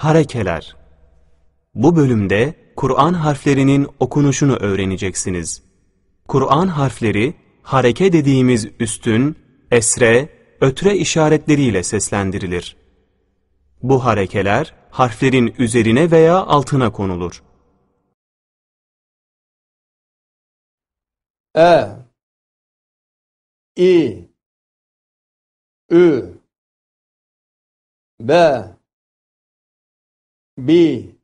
Harekeler Bu bölümde Kur'an harflerinin okunuşunu öğreneceksiniz. Kur'an harfleri hareke dediğimiz üstün, esre, ötre işaretleriyle seslendirilir. Bu harekeler harflerin üzerine veya altına konulur. E İ Ü B bi.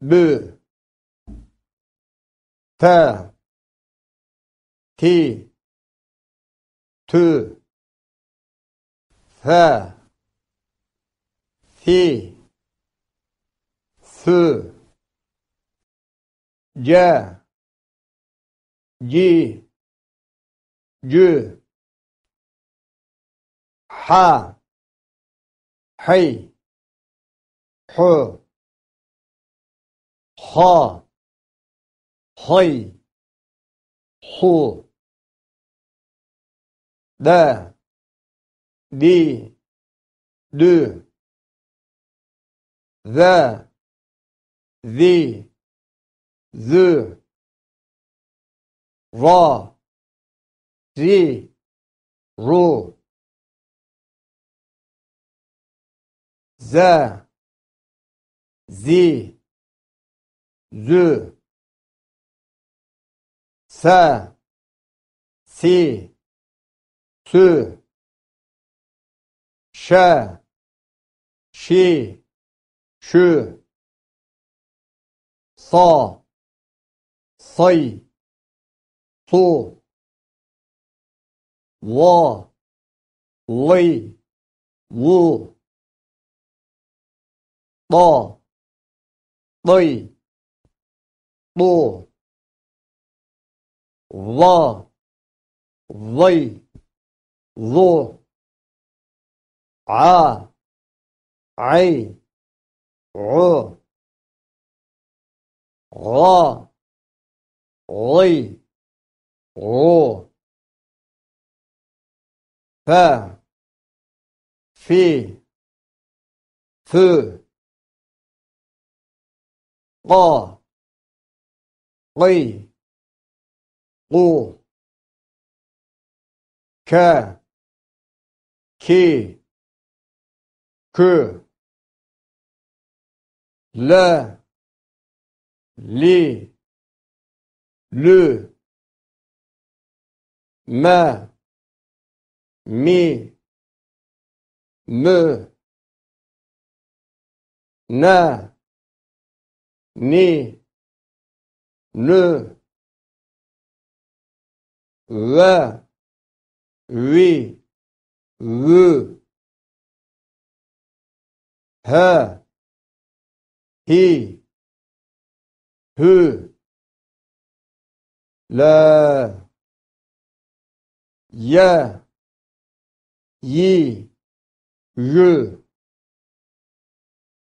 Bư. Thơ thi. Thư. Thơ thi. Sư. Dơ di. Dư. Ha. Hay. Hu Ha Hay. Hu Da Di Dü Za Zi. Zü. Ra. Ri Ru. Za Zi Zü Sa Si Sü Şa Şi Şu Sa Say Su Va Lay Vu Da ضي ضو ظا ضي ضو ع عي عو غا غي غو فا في فو ق ق قو ك كي ك ل لي لو ما مي م نا né ne re lui re he hi hu le ye yi je